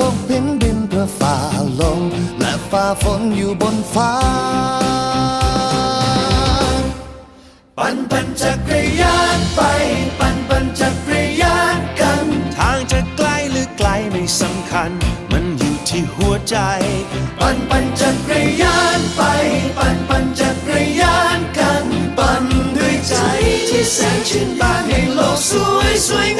พกพินบินเพื่อฝ่าลมและฝ่าฝนอยู่บนฟ้า ปั่นปั่นจักรยานไปปั่นปั่นจักรยานกัน ทางจะไกลหรือไกลไม่สำคัญ มันอยู่ที่หัวใจ ปั่นปั่นจักรยานไป ปั่นปั่นจักรยานกัน ปั่นด้วยใจที่แสนชื่นบานให้โลกสวยสวยงาม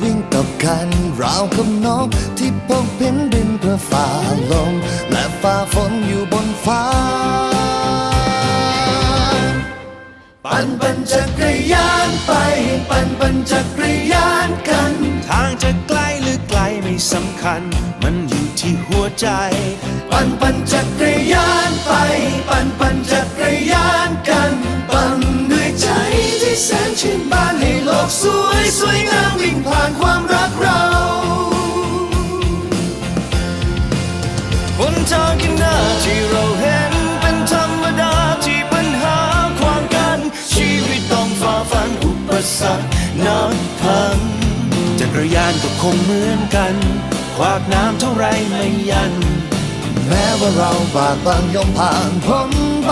กับกัน ราวกับนกที่พกพินบินเพื่อฝ่าลมและฝ่าฝนอยู่บนฟ้า ปั่นปั่นจักรยานไป ปั่นปั่นจักรยานกัน ทางจะไกลหรือไกลไม่สำคัญ มันอยู่ที่หัวใจ ปั่นปั่นจักรยานไป ปั่นปั่นจักรยานกัน ปั่นด้วยใจที่แสนชื่นบานให้โลกสวยสวยงามิ่งผ่านความรักเราบนทางข้างหน้าที่เราเห็นเป็นธรรมดาที่ปัญหาขวางกัน ชีวิตต้องฝ่าฟันอุปสรรคนับพันจักรยานก็คงเหมือนกัน ขวากน้ำเท่าไรไม่ยัน แม้ว่าเราบากบังยอมผ่านพ้นไป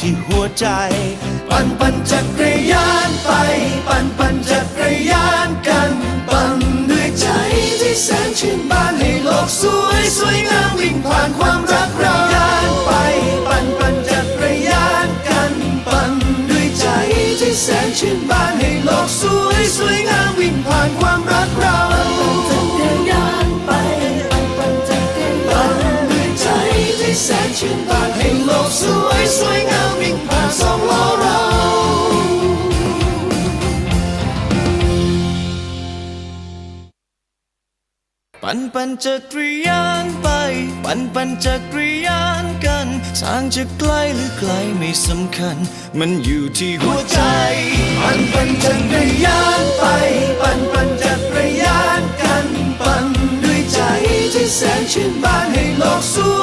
ที่หัวใจ ปั่นปั่นจักรยานไป ปั่นปั่นจักรยานกัน ปั่นด้วยใจที่แสนชื่นบานให้โลกสวยสวยงามวิ่งผ่านความรักเรายานไป ปั่นปั่นจักรยานกัน ปั่นด้วยใจที่แสนชื่นบานให้โลกสวยสวยงามวิ่งผ่านความรักเรา นชื่นบานให้โลกสวยสวยงามวิ่งผ่านสองล้อเราปั่นปั่นจักรยานไป ปั่นปั่นจักรยานกันทางจะไกลหรือไกลไม่สำคัญ มันอยู่ที่หัวใจ ปั่นปั่นจักรยานไป ปั่นปั่นจักรยานกัน ปั่นด้วยใจที่แสนชื่นบานให้โลกสวย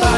ปั่น